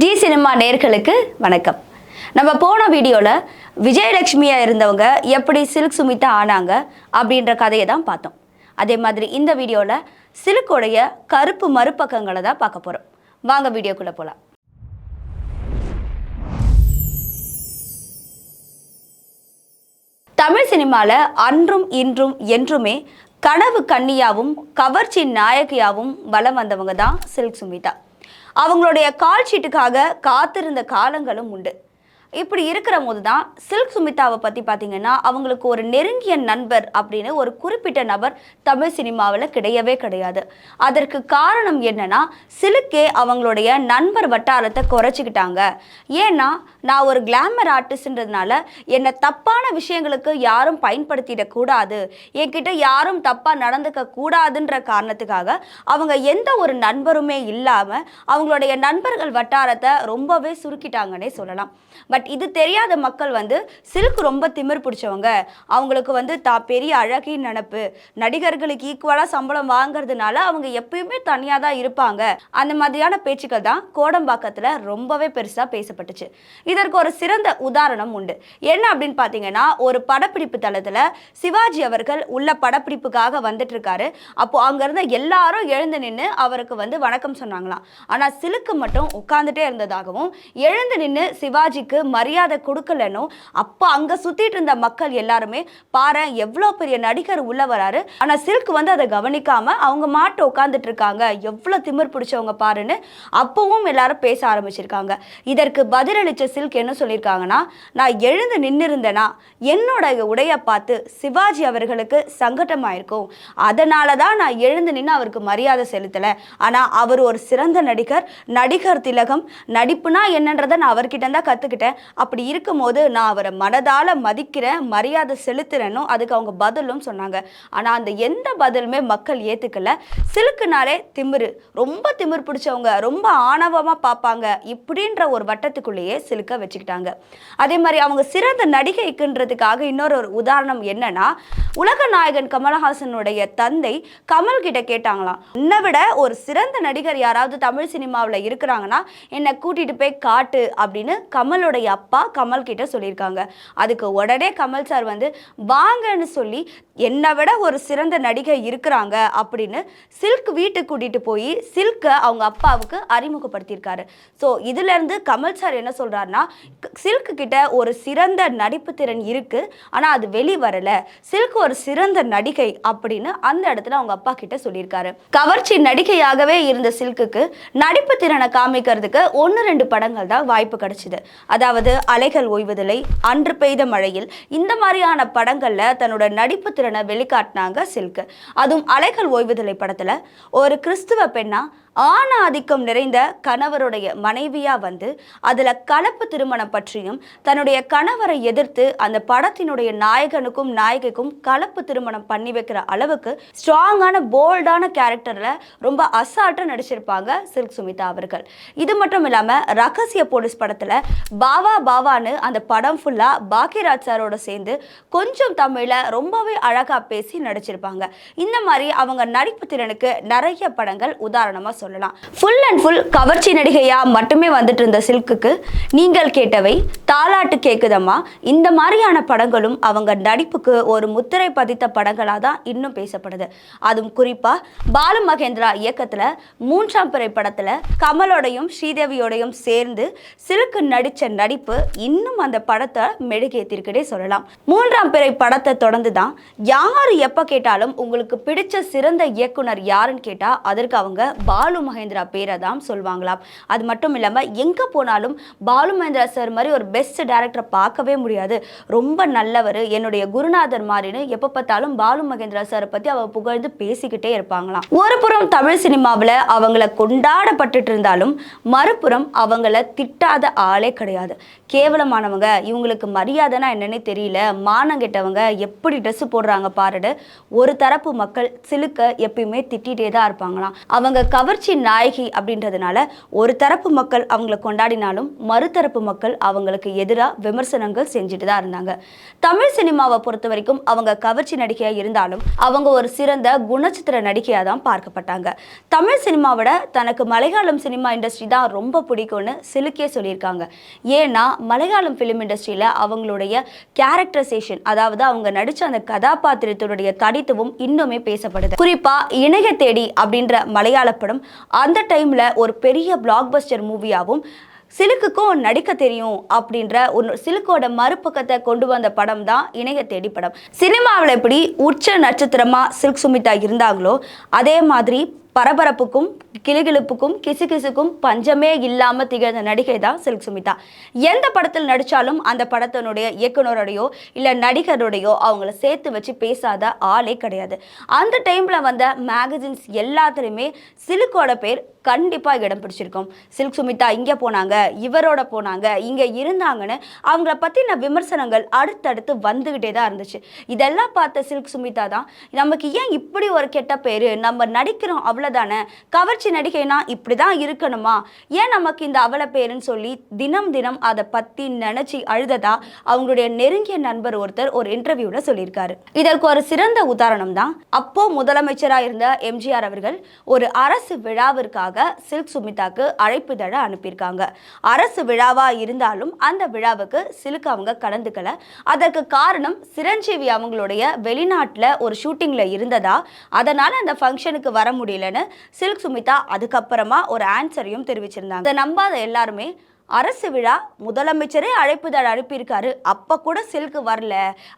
G cinema நேர்களுக்கு வணக்கம். நம்ம போன வீடியோவில் விஜயலட்சுமியாக இருந்தவங்க எப்படி சில்க் சுமிதா ஆனாங்க அப்படின்ற கதையை தான் பார்த்தோம். அதே மாதிரி இந்த வீடியோவில் சில்கோடைய கருப்பு மறுபக்கங்களை தான் பார்க்க போகிறோம் வாங்க வீடியோக்குள்ளே போகலாம் தமிழ் சினிமாவில் அன்றும் இன்றும் என்றுமே கனவு கன்னியாவும் கவர்ச்சி நாயகியாவும் வலம் வந்தவங்க தான் சில்க் சுமிதா அவங்களுடைய கால் ஷீட்டுக்காக காத்திருந்த காலங்களும் உண்டு. இப்படி இருக்கிற போது தான் சில்க் சுமிதாவை பற்றி பார்த்தீங்கன்னா அவங்களுக்கு ஒரு நெருங்கிய நண்பர் அப்படின்னு ஒரு குறிப்பிட்ட நபர் தமிழ் சினிமாவில் கிடையவே கிடையாது. அதற்கு காரணம் என்னன்னா சிலுக்கே அவங்களுடைய நண்பர் வட்டாரத்தை குறைச்சிக்கிட்டாங்க. ஏன்னா நான் ஒரு கிளாமர் ஆர்டிஸ்ட்ன்றதுனால என்னை தப்பான விஷயங்களுக்கு யாரும் பயன்படுத்திடக்கூடாது என்கிட்ட யாரும் தப்பாக நடந்துக்க கூடாதுன்ற காரணத்துக்காக அவங்க எந்த ஒரு நண்பருமே இல்லாமல் அவங்களுடைய நண்பர்கள் வட்டாரத்தை ரொம்பவே சுருக்கிட்டாங்கன்னே சொல்லலாம். பட் பட் இது தெரியாத மக்கள் வந்து சில்க் ரொம்ப திமிர் பிடிச்சவங்க. அவங்களுக்கு வந்து தா பெரிய அழகின் நினப்பு. நடிகர்களுக்கு ஈக்குவலாக சம்பளம் வாங்குறதுனால அவங்க எப்பயுமே தனியாக தான் இருப்பாங்க. அந்த மாதிரியான பேச்சுக்கள் தான் கோடம்பாக்கத்தில் ரொம்பவே பெருசாக பேசப்பட்டுச்சு. இதற்கு ஒரு சிறந்த உதாரணம் உண்டு. என்ன அப்படின்னு பார்த்தீங்கன்னா ஒரு படப்பிடிப்பு தளத்தில் சிவாஜி அவர்கள் உள்ள படப்பிடிப்புக்காக வந்துட்டு இருக்காரு அப்போ அங்கேருந்து எல்லாரும் எழுந்து நின்று அவருக்கு வந்து வணக்கம் சொன்னாங்களாம். ஆனால் சிலுக்கு மட்டும் உட்கார்ந்துட்டே இருந்ததாகவும் எழுந்து நின்று சிவாஜிக்கு மரியாதை கொடுக்கலன்னு அப்போ அங்கே சுற்றிட்டு இருந்த மக்கள் எல்லாருமே பாரு எவ்வளோ பெரிய நடிகர் உள்ள வராரு? ஆனால் சில்க் வந்து அதை கவனிக்காம அவங்க மாட்டை உட்காந்துட்டு இருக்காங்க. எவ்வளோ திமிர் பிடிச்சவங்க பாருன்னு அப்பவும் எல்லாரும் பேச ஆரம்பிச்சிருக்காங்க. இதற்கு பதிலளித்த சில்க் என்ன சொல்லியிருக்காங்கன்னா நான் எழுந்து நின்று இருந்தேன்னா என்னோட உடையை பார்த்து சிவாஜி அவர்களுக்கு சங்கடமாயிருக்கும் அதனால தான் நான் எழுந்து நின்று அவருக்கு மரியாதை செலுத்தலை. ஆனால் அவர் ஒரு சிறந்த நடிகர். நடிகர் திலகம். நடிப்புனா என்னன்றதை நான் அவர்கிட்ட தான் கற்றுக்கிட்டேன் அப்படி இருக்கும்போது நான் அவரை மனதால் மதிக்கிறேன் மரியாதை செலுத்துறேனும் அதுக்கு அவங்க பதிலும் சொன்னாங்க. ஆனால் அந்த எந்த பதிலுமே மக்கள் ஏற்றுக்கல சிலுக்குனாலே திமிரு. ரொம்ப திமிர் பிடிச்சவங்க ரொம்ப ஆணவமாக பார்ப்பாங்க இப்படின்ற ஒரு வட்டத்துக்குள்ளேயே சிலுக்க வச்சுக்கிட்டாங்க. அதே மாதிரி அவங்க சிறந்த நடிகைக்குன்றதுக்காக இன்னொரு ஒரு உதாரணம் என்னன்னா உலக நாயகன் கமலஹாசனுடைய தந்தை கமல் கிட்ட கேட்டாங்களாம். என்னை விட ஒரு சிறந்த நடிகர் யாராவது தமிழ் சினிமாவில் இருக்கிறாங்கன்னா என்னை கூட்டிட்டு போய் காட்டு அப்படின்னு கமலுடைய அப்பா கமல் கிட்ட சொல்லியிருக்காங்க. அதுக்கு உடனே கமல் சார் வந்து வாங்கன்னு சொல்லி என்னை விட ஒரு சிறந்த நடிகை இருக்கிறாங்க அப்படின்னு சில்க் வீட்டுக்கு கூட்டிட்டு போய் சில்கை அவங்க அப்பாவுக்கு அறிமுகப்படுத்தியிருக்காரு. ஸோ இதுலேருந்து கமல் சார் என்ன சொல்றாருன்னா சில்க் கிட்ட ஒரு சிறந்த நடிப்பு திறன் இருக்கு ஆனால் அது வெளி வரல. சில்க் ஒரு சிறந்த நடிகை அப்படின்னு அந்த இடத்துல அவங்க அப்பா கிட்ட சொல்லியிருக்காரு. கவர்ச்சி நடிகையாகவே இருந்த சில்க்குக்கு நடிப்பு திறனை காமிக்கிறதுக்கு ஒன்று ரெண்டு படங்கள் தான் வாய்ப்பு கிடைச்சிது. அதாவது அலைகள் ஓய்வதில்லை. அன்று பெய்த மழையில் இந்த மாதிரியான படங்களில் தன்னோட நடிப்பு திறனை வெளிக்காட்டினாங்க சில்க். அதுவும் அலைகள் ஓய்வதில்லை படத்தில். ஒரு கிறிஸ்துவ பெண்ணா ஆண ஆதிக்கம் நிறைந்த கணவருடைய மனைவியா வந்து அதுல கலப்பு திருமணம் பற்றியும் தன்னுடைய கணவரை எதிர்த்து அந்த படத்தினுடைய நாயகனுக்கும் நாயகிக்கும் கலப்பு திருமணம் பண்ணி வைக்கிற அளவுக்கு ஸ்ட்ராங்கான போல்டான கேரக்டர்ல ரொம்ப அசால்ட்டா நடிச்சிருப்பாங்க சில்க் சுமிதா அவர்கள். இது மட்டும் இல்லாம ரகசிய போலீஸ் படத்துல பாவா பாவான்னு அந்த படம் ஃபுல்லா பாக்கியராஜ் சாரோட சேர்ந்து கொஞ்சம் தமிழ்ல ரொம்பவே அழகா பேசி நடிச்சிருப்பாங்க. இந்த மாதிரி அவங்க நடிப்பு திறனுக்கு நிறைய படங்கள் உதாரணமா சொல்லலாம். ஃபுல் அண்ட் ஃபுல் கவர்ச்சி நடிகையாக மட்டுமே வந்துட்டு இருந்த சில்க்குக்கு நீங்கள் கேட்டவை தாலாட்டு கேட்குதம்மா இந்த மாதிரியான படங்களும் அவங்க நடிப்புக்கு ஒரு முத்திரை பதித்த படங்களாக தான் இன்னும் பேசப்படுது. அதுவும் குறிப்பாக பாலு மகேந்திரா இயக்கத்துல மூன்றாம் பிறை படத்துல கமலோடையும் ஸ்ரீதேவியோடையும் சேர்ந்து சில்க்கு நடித்த நடிப்பு இன்னும் அந்த படத்தை மெழுகேத்திருக்கே சொல்லலாம். மூன்றாம் பிறை படத்தை தொடர்ந்து தான் யார் எப்போ கேட்டாலும் உங்களுக்கு பிடிச்ச சிறந்த இயக்குனர் யாருன்னு கேட்டால் அதற்கு அவங்க பாலு மகேந்திரா பேரை தான் சொல்லுவாங்களாம் அது மட்டும் இல்லாமல் எங்கே போனாலும் பாலு மகேந்திரா சார் மாதிரி ஒரு பெஸ்ட் டேரக்டரை பார்க்கவே முடியாது. ரொம்ப நல்லவர். என்னுடைய குருநாதர் மாதிரின்னு எப்போ பார்த்தாலும் பாலு மகேந்திரா சாரை பற்றி அவ புகழ்ந்து பேசிக்கிட்டே இருப்பாங்களாம். ஒரு புறம் தமிழ் சினிமாவில் அவங்கள கொண்டாடப்பட்டுட்டு இருந்தாலும் மறுபுறம் அவங்கள திட்டாத ஆளே கிடையாது. கேவலமானவங்க. இவங்களுக்கு மரியாதைனா என்னன்னே தெரியல. மானம் கெட்டவங்க. எப்படி ட்ரெஸ் போடுறாங்க பாருடு ஒரு தரப்பு மக்கள் சிலுக்க எப்பயுமே திட்டிகிட்டே தான் இருப்பாங்களாம். அவங்க கவர் புரட்சி நாயகி அப்படின்றதுனால ஒரு தரப்பு மக்கள் அவங்கள கொண்டாடினாலும் மறுதரப்பு மக்கள் அவங்களுக்கு எதிராக விமர்சனங்கள் செஞ்சுட்டு தான் இருந்தாங்க. தமிழ் சினிமாவை பொறுத்த வரைக்கும் அவங்க கவர்ச்சி நடிகையாக இருந்தாலும் அவங்க ஒரு சிறந்த குணச்சித்திர நடிகையாக தான் பார்க்கப்பட்டாங்க. தமிழ் சினிமாவோட தனக்கு மலையாளம் சினிமா இண்டஸ்ட்ரி தான் ரொம்ப பிடிக்கும்னு சிலுக்கே சொல்லியிருக்காங்க. ஏன்னா மலையாளம் ஃபிலிம் இண்டஸ்ட்ரியில் அவங்களுடைய கேரக்டரைசேஷன் அதாவது அவங்க நடித்த அந்த கதாபாத்திரத்தினுடைய தடித்துவம் இன்னுமே பேசப்படுது. குறிப்பாக இணைய தேடி அப்படின்ற மலையாள படம் அந்த டைம்ல ஒரு பெரிய பிளாக் பஸ்டர் மூவியாகவும் சிலுக்குக்கும் நடிக்க தெரியும் அப்படின்ற ஒரு சிலுக்கோட மறுபக்கத்தை கொண்டு வந்த படம் தான் இணைய தேடி படம். சினிமாவில் எப்படி உச்ச நட்சத்திரமா சில்க் சுமிதா இருந்தாங்களோ அதே மாதிரி பரபரப்புக்கும் கிளுகிளுப்புக்கும் கிசுகிசுக்கும் பஞ்சமே இல்லாமல் திகழ்ந்த நடிகை தான் சில்க் சுமிதா. எந்த படத்தில் நடித்தாலும் அந்த படத்தினுடைய இயக்குனரோடையோ இல்லை நடிகரோடையோ அவங்கள சேர்த்து வச்சு பேசாத ஆளே கிடையாது. அந்த டைமில் வந்த மேகசின்ஸ் எல்லாத்துலேயுமே சிலுக்கோட பேர் கண்டிப்பாக இடம் பிடிச்சிருக்கும். சில்க் சுமிதா இங்கே போனாங்க இவரோட போனாங்க இங்கே இருந்தாங்கன்னு அவங்கள பற்றின விமர்சனங்கள் அடுத்தடுத்து வந்துக்கிட்டே தான் இருந்துச்சு. இதெல்லாம் பார்த்த சில்க் சுமிதா தான் நமக்கு ஏன் இப்படி ஒரு கெட்ட பேர்? நம்ம நடிக்கிறோம் அவ்வளோதானே கவர்ச்சி நடிகைனா இப்படி தான் இருக்கணுமா? ஏன் நமக்கு இந்த அவல பேருன்னு சொல்லி தினம் தினம் அதை பத்தி நினைச்சு அழுததா? அவங்களுடைய நெருங்கிய நண்பர் ஒருத்தர் ஒரு இன்டர்வியூவில் சொல்லியிருக்காரு. இதற்கு ஒரு சிறந்த உதாரணம் தான். அப்போ முதலமைச்சராக இருந்த எம்ஜிஆர் அவர்கள் ஒரு அரசு விழாவிற்காக சில்க் சுமிதாக்கு அழைப்புதழ அனுப்பியிருக்காங்க. அரசு விழாவா இருந்தாலும் அந்த விழாவுக்கு சில்க் அவங்க கலந்துக்கல. அதற்கு காரணம் சிரஞ்சீவி அவங்களுடைய வெளிநாட்டுல ஒரு ஷூட்டிங்ல இருந்ததா? அதனால அந்த ஃபங்க்ஷனுக்கு வர முடியல. முடியலன்னு சில்க் சுமிதா அதுக்கப்புறமா ஒரு ஆன்சரையும் தெரிவிச்சிருந்தாங்க. இதை நம்பாத எல்லாருமே அரசு விழா முதலமைச்சரே அழைப்புதழ் அனுப்பியிருக்காரு. அப்போ கூட சில்க்கு வரல.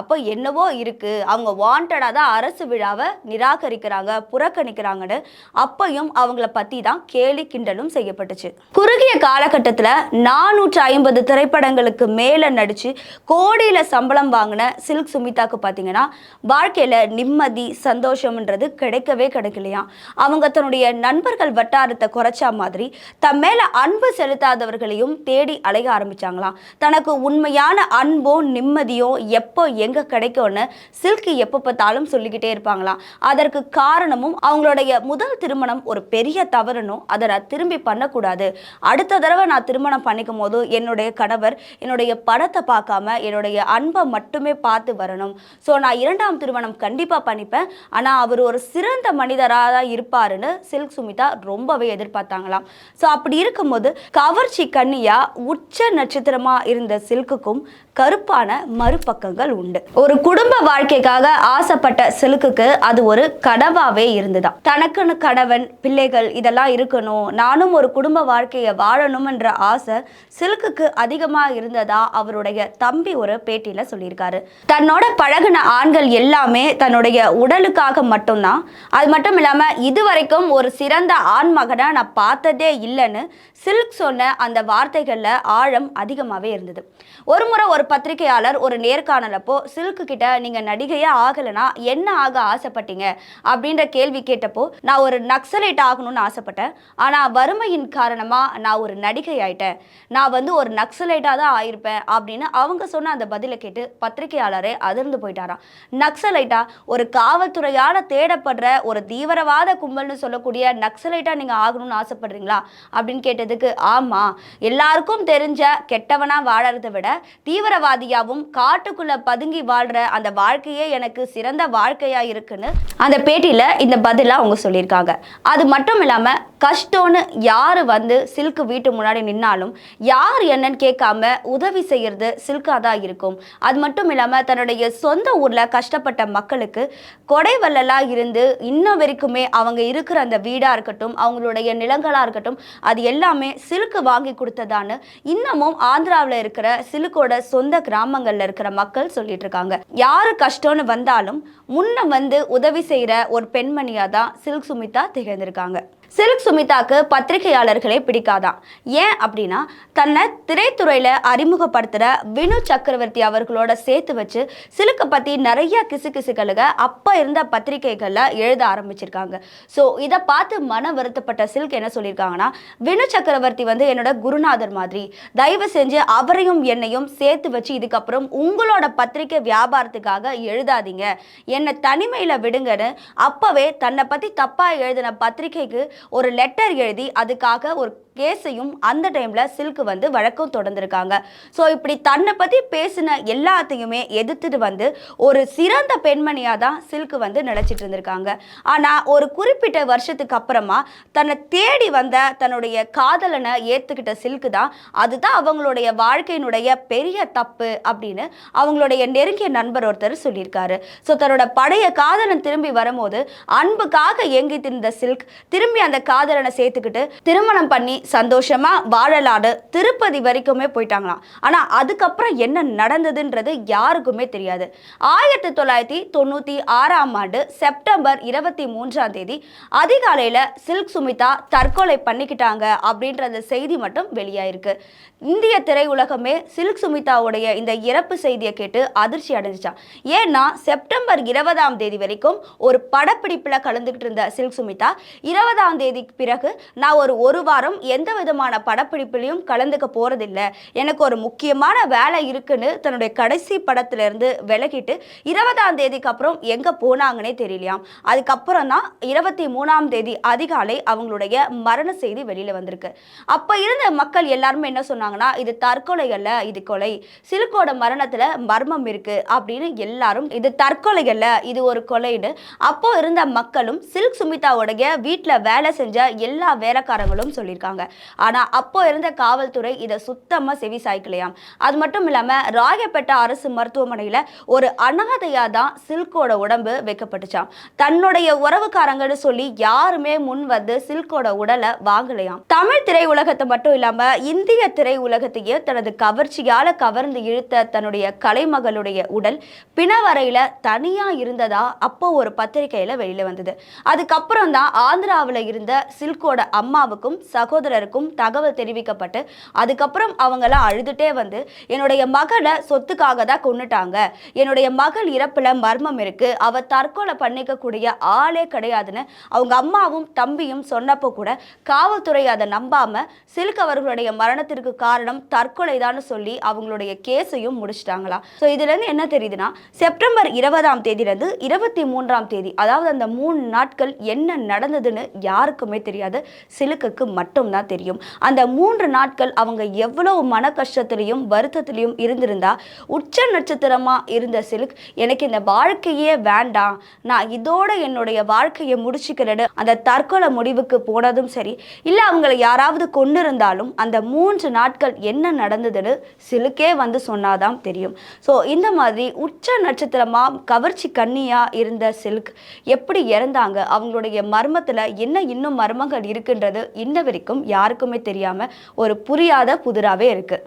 அப்போ என்னவோ இருக்குது அவங்க வாண்டடாக தான் அரசு விழாவை நிராகரிக்கிறாங்க புறக்கணிக்கிறாங்கன்னு. அப்பையும் அவங்கள பற்றி தான் கேலி கிண்டலும் செய்யப்பட்டுச்சு. குறுகிய காலகட்டத்தில் நானூற்று ஐம்பது திரைப்படங்களுக்கு மேலே நடித்து கோடியில் சம்பளம் வாங்கின சில்க் சுமிதாக்கு பார்த்தீங்கன்னா வாழ்க்கையில் நிம்மதி சந்தோஷம்ன்றது கிடைக்கவே கிடைக்கலையா? அவங்க தன்னுடைய நண்பர்கள் வட்டாரத்தை குறைச்சா மாதிரி தம் மேலே அன்பு செலுத்தாதவர்களையும் தேடி அலைய ஆரம்பிச்சாங்களாம். தனக்கு உண்மையான அன்போ நிம்மதியோ எப்போ எங்க கிடைக்கும்னு சில்கி எப்போ பார்த்தாலும் சொல்லிக்கிட்டே இருப்பாங்களாம். அதற்கு காரணமும் அவங்களுடைய முதல் திருமணம் ஒரு பெரிய தவறுனும் அதை நான் திரும்பி பண்ணக்கூடாது. அடுத்த தடவை நான் திருமணம் பண்ணிக்கும் போது என்னுடைய கணவர் என்னுடைய படத்தை பார்க்காம என்னுடைய அன்பை மட்டுமே பார்த்து வரணும். ஸோ நான் இரண்டாம் திருமணம் கண்டிப்பாக பண்ணிப்பேன். ஆனால் அவர் ஒரு சிறந்த மனிதராக தான் இருப்பாருன்னு சில்க் சுமிதா ரொம்பவே எதிர்பார்த்தாங்களாம். ஸோ அப்படி இருக்கும்போது கவர்ச்சி கண்ணி உச்ச நட்சத்திரமா இருந்த சில்க்குக்கும் கருப்பான மறுபக்கங்கள் உண்டு. ஒரு குடும்ப வாழ்க்கைக்காக ஆசைப்பட்ட சிலுக்குக்கு அது ஒரு கனவாவே இருந்துதான். தனக்குன்னு கணவன் பிள்ளைகள் இதெல்லாம் இருக்கணும் நானும் ஒரு குடும்ப வாழ்க்கையை வாழணும்ன்ற ஆசை சில்க்குக்கு அதிகமாக இருந்ததா அவருடைய தம்பி ஒரு பேட்டியில சொல்லியிருக்காரு. தன்னோட பழகுன ஆண்கள் எல்லாமே தன்னுடைய உடலுக்காக மட்டும்தான். அது மட்டும் இல்லாம இதுவரைக்கும் ஒரு சிறந்த ஆண் மகனை நான் பார்த்ததே இல்லைன்னு சில்க் சொன்ன அந்த வார்த்தைகள்ல ஆழம் அதிகமாகவே இருந்தது. ஒரு முறை ஒரு பத்திரிகையாளர் ஒரு நேர்காணலப்போ சில்க்கு கிட்ட நீங்க நடிகையா ஆகலைன்னா என்ன ஆக ஆசைப்பட்டீங்க? அப்படின்ற கேள்வி கேட்டப்போ நான் ஒரு நக்சலைட் ஆகணும்னு ஆசைப்பட்டேன். ஆனா வறுமையின் காரணமா நான் ஒரு நடிகை ஆயிட்டேன். நான் வந்து ஒரு நக்சலைட்டா தான் ஆயிருப்பேன். அப்படின்னு அவங்க சொன்ன அந்த பதிலை கேட்டு பத்திரிகையாளரே அதிர்ந்து போயிட்டாராம். நக்சலைட்டா? ஒரு காவல்துறையால தேடப்படுற ஒரு தீவிரவாத கும்பல்னு சொல்லக்கூடிய நக்சலைட்டா நீங்க ஆகணும்னு ஆசைப்படுறீங்களா? அப்படின்னு கேட்டதுக்கு ஆமா. எல்லாருக்கும் தெரிஞ்ச கெட்டவனா வாழறதை விட தீவிர தீவிரவாதியாவும் காட்டுக்குள்ள பதுங்கி வாழ்ற அந்த வாழ்க்கையே எனக்கு சிறந்த வாழ்க்கையா இருக்குன்னு அந்த பேட்டியில இந்த பதிலாக அவங்க சொல்லியிருக்காங்க. அது மட்டும் இல்லாம கஷ்டம்னு யாரு வந்து சில்க்கு வீட்டு முன்னாடி நின்னாலும் யார் என்னன்னு கேட்காம உதவி செய்யறது சில்கா தான் இருக்கும். அது மட்டும் இல்லாம தன்னுடைய சொந்த ஊர்ல கஷ்டப்பட்ட மக்களுக்கு கொடைவல்லலா இருந்து இன்ன வரைக்குமே அவங்க இருக்கிற அந்த வீடா இருக்கட்டும் அவங்களுடைய நிலங்களா இருக்கட்டும் அது எல்லாமே சிலுக்கு வாங்கி கொடுத்ததான்னு இன்னமும் ஆந்திராவில் இருக்கிற சிலுக்கோட சொந்த கிராமங்கள்ல இருக்கிற மக்கள் சொல்லிட்டு இருக்காங்க யாரு கஷ்டம்னு வந்தாலும் முன்ன வந்து உதவி செய்யற ஒரு பெண்மணியா தான் சில்க் சுமிதா திகழ்ந்திருக்காங்க. சில்க் சுமிதாக்கு பத்திரிகையாளர்களே பிடிக்காதான் ஏன் அப்படின்னா தன்னை திரைத்துறையில் அறிமுகப்படுத்துகிற வினு சக்கரவர்த்தி அவர்களோட சேர்த்து வச்சு சிலுக்கை பற்றி நிறைய கிசுகிசுகளுக அப்போ இருந்த பத்திரிகைகளில் எழுத ஆரம்பிச்சிருக்காங்க. ஸோ இதை பார்த்து மன வருத்தப்பட்ட சில்க் என்ன சொல்லியிருக்காங்கன்னா வினு சக்கரவர்த்தி வந்து என்னோட குருநாதர் மாதிரி தயவு செஞ்சு அவரையும் என்னையும் சேர்த்து வச்சு இதுக்கப்புறம் உங்களோட பத்திரிகை வியாபாரத்துக்காக எழுதாதீங்க. என்னை தனிமையில் விடுங்கன்னு அப்போவே தன்னை பற்றி தப்பாக எழுதின பத்திரிகைக்கு ஒரு லெட்டர் எழுதி அதுக்காக ஒரு கேஸையும் அந்த டைமில் சில்க் வந்து வழக்கம் தொடர்ந்துருக்காங்க. ஸோ இப்படி தன்னை பற்றி பேசின எல்லாத்தையுமே எதிர்த்துட்டு வந்து ஒரு சிறந்த பெண்மணியாக தான் சில்க் வந்து நினைச்சிட்டு இருந்திருக்காங்க. ஆனால் ஒரு குறிப்பிட்ட வருஷத்துக்கு அப்புறமா தன்னை தேடி வந்த தன்னுடைய காதலனை ஏற்றுக்கிட்ட சில்க் தான் அதுதான் அவங்களுடைய வாழ்க்கையினுடைய பெரிய தப்பு அப்படின்னு அவங்களுடைய நெருங்கிய நண்பர் ஒருத்தர் சொல்லியிருக்காரு. ஸோ தன்னோட பழைய காதலன் திரும்பி வரும்போது அன்புக்காக எங்கி திருந்த சில்க் திரும்பி அந்த காதலனை சேர்த்துக்கிட்டு திருமணம் பண்ணி சந்தோஷமா வாழலாடு திருப்பதி வரைக்குமே போயிட்டாங்களாம். ஆனா அதுக்கப்புறம் என்ன நடந்ததுன்றது யாருக்குமே தெரியாது. ஆயிரத்தி தொள்ளாயிரத்தி தொண்ணூத்தி ஆறாம் ஆண்டு செப்டம்பர் இருபத்தி மூன்றாம் தேதி அதிகாலையில சில்க் சுமிதா தற்கொலை பண்ணிக்கிட்டாங்க அப்படின்ற அந்த செய்தி மட்டும் வெளியாயிருக்கு. இந்திய திரையுலகமே சில்க் சுமிதாவுடைய இந்த இறப்பு செய்தியை கேட்டு அதிர்ச்சி அடைஞ்சிச்சான் ஏன்னா செப்டம்பர் இருபதாம் தேதி வரைக்கும் ஒரு படப்பிடிப்பில் கலந்துக்கிட்டு இருந்த சில்க் சுமிதா இருபதாம் தேதிக்கு பிறகு நான் ஒரு ஒரு வாரம் எந்த விதமான படப்பிடிப்புலையும் கலந்துக்க போறதில்ல. எனக்கு ஒரு முக்கியமான வேலை இருக்குன்னு தன்னுடைய கடைசி படத்துலேருந்து விலகிட்டு இருபதாம் தேதிக்கு அப்புறம் எங்கே போனாங்கன்னே தெரியலையாம். அதுக்கப்புறம் தான் இருபத்தி மூணாம் தேதி அதிகாலை அவங்களுடைய மரண செய்தி வெளியில் வந்திருக்கு. அப்போ இருந்த மக்கள் எல்லாருமே என்ன சொன்னாங்க? சொன்னாங்கன்னா இது தற்கொலை அல்ல இது கொலை. சிலுக்கோட மரணத்துல மர்மம் இருக்கு அப்படின்னு எல்லாரும் இது தற்கொலை அல்ல இது ஒரு கொலைன்னு அப்போ இருந்த மக்களும் சில்க் சுமிதாவுடைய வீட்டில் வேலை செஞ்ச எல்லா வேலைக்காரங்களும் சொல்லியிருக்காங்க. ஆனா அப்போ இருந்த காவல்துறை இதை சுத்தமா செவி சாய்க்கலையாம். அது மட்டும் இல்லாம ராயப்பேட்டை அரசு மருத்துவமனையில ஒரு அனாதையா தான் சில்கோட உடம்பு வைக்கப்பட்டுச்சாம். தன்னுடைய உறவுக்காரங்கன்னு சொல்லி யாருமே முன் வந்து சில்கோட உடலை வாங்கலையாம். தமிழ் திரையுலகத்தை மட்டும் இல்லாம இந்திய திரை உலகத்தையே தனது கவர்ச்சியால கவர்ந்து இழுத்த தன்னுடைய கலைமகளுடைய உடல் பிணவரையில தனியா இருந்ததா அப்போ ஒரு பத்திரிகையில வெளியில வந்தது. அதுக்கப்புறம் தான் ஆந்திராவில் இருந்த சில்கோட அம்மாவுக்கும் சகோதரருக்கும் தகவல் தெரிவிக்கப்பட்டு அதுக்கப்புறம் அவங்களாம் அழுதுட்டே வந்து என்னுடைய மகளை சொத்துக்காக தான் கொண்டுட்டாங்க என்னுடைய மகள் இறப்புல மர்மம் இருக்கு. அவ தற்கொலை பண்ணிக்கக்கூடிய ஆளே கிடையாதுன்னு அவங்க அம்மாவும் தம்பியும் சொன்னப்போ கூட காவல்துறை அதை நம்பாம சில்க் அவர்களுடைய மரணத்திற்கு காரணம் தற்கொலைதான்னு சொல்லி அவங்களுடைய கேஸையும் முடிச்சிட்டாங்களா. ஸோ இதுல இருந்து என்ன தெரியுதுன்னா செப்டம்பர் இருபதாம் தேதியிலிருந்து இருபத்தி மூன்றாம் தேதி அதாவது அந்த மூணு நாட்கள் என்ன நடந்ததுன்னு யாருக்குமே தெரியாது. சிலுக்குக்கு மட்டும்தான் தெரியும். அந்த மூன்று நாட்கள் அவங்க எவ்வளவு மன கஷ்டத்திலையும் வருத்தத்திலையும் இருந்திருந்தா உச்ச நட்சத்திரமா இருந்த சிலுக் எனக்கு இந்த வாழ்க்கையே வேண்டாம். நான் இதோட என்னுடைய வாழ்க்கையை முடிச்சுக்கிறேன்னு அந்த தற்கொலை முடிவுக்கு போனதும் சரி இல்லை அவங்களை யாராவது கொண்டு இருந்தாலும் அந்த மூன்று நாட்கள் என்ன நடந்ததுன்னு சிலுக்கே வந்து சொன்னாதான் தெரியும். ஸோ இந்த மாதிரி உச்ச நட்சத்திரமா கவர்ச்சி கன்னியாக இருந்த சில்க் எப்படி இறந்தாங்க? அவங்களுடைய மர்மத்துல என்ன இன்னும் மர்மங்கள் இருக்குன்றது இன்ன வரைக்கும் யாருக்குமே தெரியாம ஒரு புரியாத புதிராவே இருக்கு.